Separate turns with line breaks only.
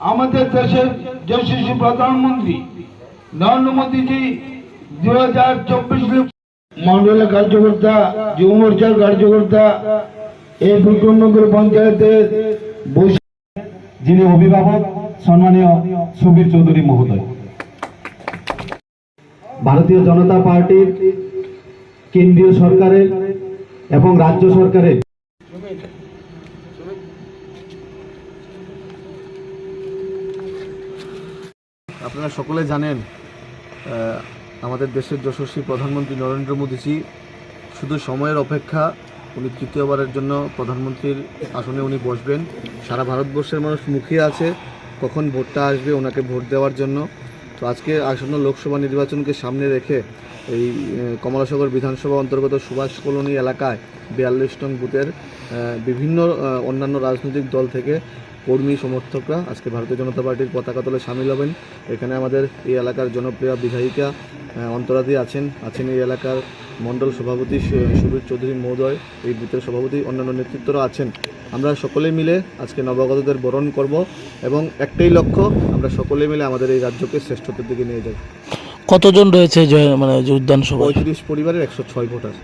আমাদের দেশের যশস্বী প্রধানমন্ত্রী নরেন্দ্র মোদীজি দু হাজার চব্বিশ মন্ডলের কার্যকর্তা, যুব মোর্চার কার্যকর্তা, এই বিক্রমনগর পঞ্চায়েতের
যিনি অভিভাবক, সম্মানীয় সুবীর চৌধুরী মহোদয়। ভারতীয় জনতা পার্টির কেন্দ্রীয় সরকারের এবং রাজ্য সরকারের
আপনারা সকলে জানেন আমাদের দেশের যশস্বী প্রধানমন্ত্রী নরেন্দ্র মোদীজি শুধু সময়ের অপেক্ষা, উনি তৃতীয়বারের জন্য প্রধানমন্ত্রীর আসনে উনি বসবেন। সারা ভারতবর্ষের মানুষ মুখিয়ে আছে, কখন ভোটটা আসবে, ওনাকে ভোট দেওয়ার জন্য। তো আজকে আসন্ন লোকসভা নির্বাচনকে সামনে রেখে এই কমলাসগর বিধানসভা অন্তর্গত সুভাষ কলোনি এলাকায় বিয়াল্লিশ নং বুথের বিভিন্ন অন্যান্য রাজনৈতিক দল থেকে কর্মী, সমর্থকরা আজকে ভারতীয় জনতা পার্টির পতাকা তলে সামিল হবেন। এখানে আমাদের এই এলাকার জনপ্রিয় বিধায়িকা অন্তরাদি আছেন। আছেন এই এলাকার মণ্ডল সভাপতি সুবীর চৌধুরী মহোদয় এই বুথের সভাপতি অন্যান্য নেতৃত্বরা আছেন। আমরা সকলে মিলে আজকে নবাগতদের বরণ করব এবং একটাই লক্ষ্য আমরা সকলে মিলে আমাদের এই রাজ্যকে শ্রেষ্ঠতার দিকে নিয়ে যাব
কতজন রয়েছে মানে যোগদান সভা
পঁয়ত্রিশ পরিবারের একশো ছয় ভোটার।